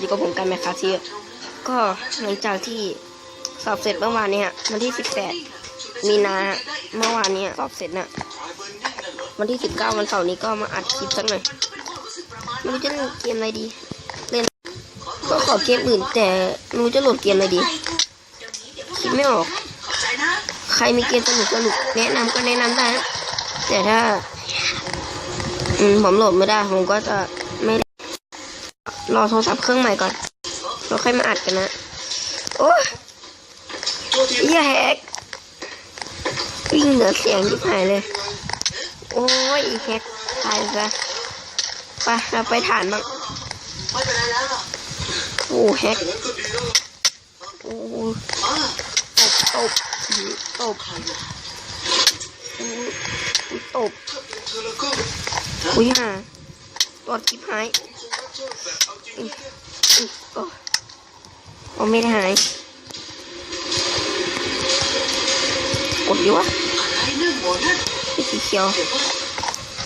อยู่กับผมกันไหมครับที่ก็หลังจากที่สอบเสร็จเมื่อวานเนี้วันที่สิบแปดมีนาเมื่อวานเนี้สอบเสร็จน่ะวันที่สิบเก้าวันเสาร์นี้ก็มาอัดคลิปสักหน่อยไม่รู้จะเล่นเกมอะไรดี เล่นก็ขอเกมอื่น แต่ม่รู้จะโหลดเกมอะไรดีคิดไม่ออก ใครมีเกมสนุกสนุกแนะนำก็แนะนำได้นะแต่ถ้า อืมผมโหลดไม่ได้ ผมก็จะ รอโทรศัพท์เครื่องใหม่ก่อนแล้วค่อยมาอัดกันนะ โอ้ยเยแฮกวิ่งเหนือเสียงที่หายเลย โอ้ยอีแฮกตายซะไปเราไปฐานบ้างโอ้แฮกโอ้อ่าตบตบตบตบอุ้ยห่า ตัวคลิปหายโอ้ไม่ได้หาย กดอยู่วะอะไรนั่นหมอนั่นที่สีเขียวเห็นว่า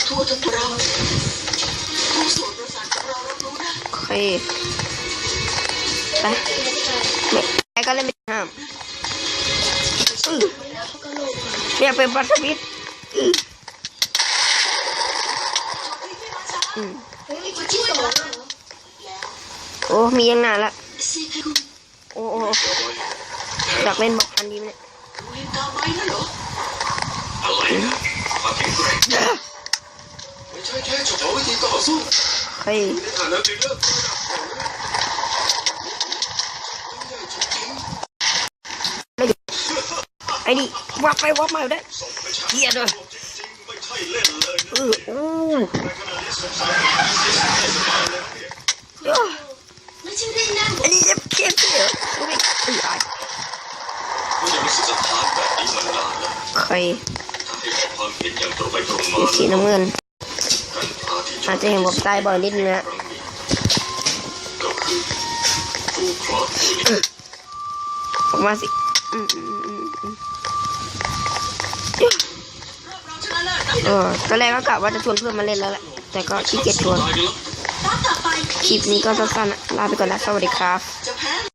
ทั่วทั้งเราทุกส่วนประสาทของเรารับรู้ได้โอเคไปไม่ใครก็เล่นไม่ห้ามเนี่ยเป็นปัสวิตอือ อืมโอ้มียังนานละโอ้โอ้อยากเล่นบอกอันดีไหมเนี่ยเห็นกาไม้นั่นเหรอะไรนะความแข็งแกร่งไม่ใช่แค่เฉพาะวิธีต่อสู้เฮ้ยในฐานะดีเลิศระดับของไอ้นี่วับไปวับมาอยู่ได้เกียดเลยจริงๆไม่ใช่เล่น เลยนะเออโอ้ในขณะนี้สงสัยไม่สบายเลยเนี่ยเอ้อไม่ใช่เรื่องนั่นอันนี้จะเพี้ยอายไม่ได้มีสถานแบบนี้มานานแล้วใครถ้าให้ออกความเห็นอย่างตรสีน้ำเงิน อาจจะเห็นผมตายบ่อยนิดนึงนะครั้งนี้ก็คือองผู้นี้ออกมาสิ อืมอืมอืม เออตอนแรกก็กะว่าจะชวนเพื่อนมาเล่นแล้วแหละ แต่ก็ขี้เกียจชวน คลิปนี้ก็สั้นๆลาไปก่อนนะ สวัสดีครับ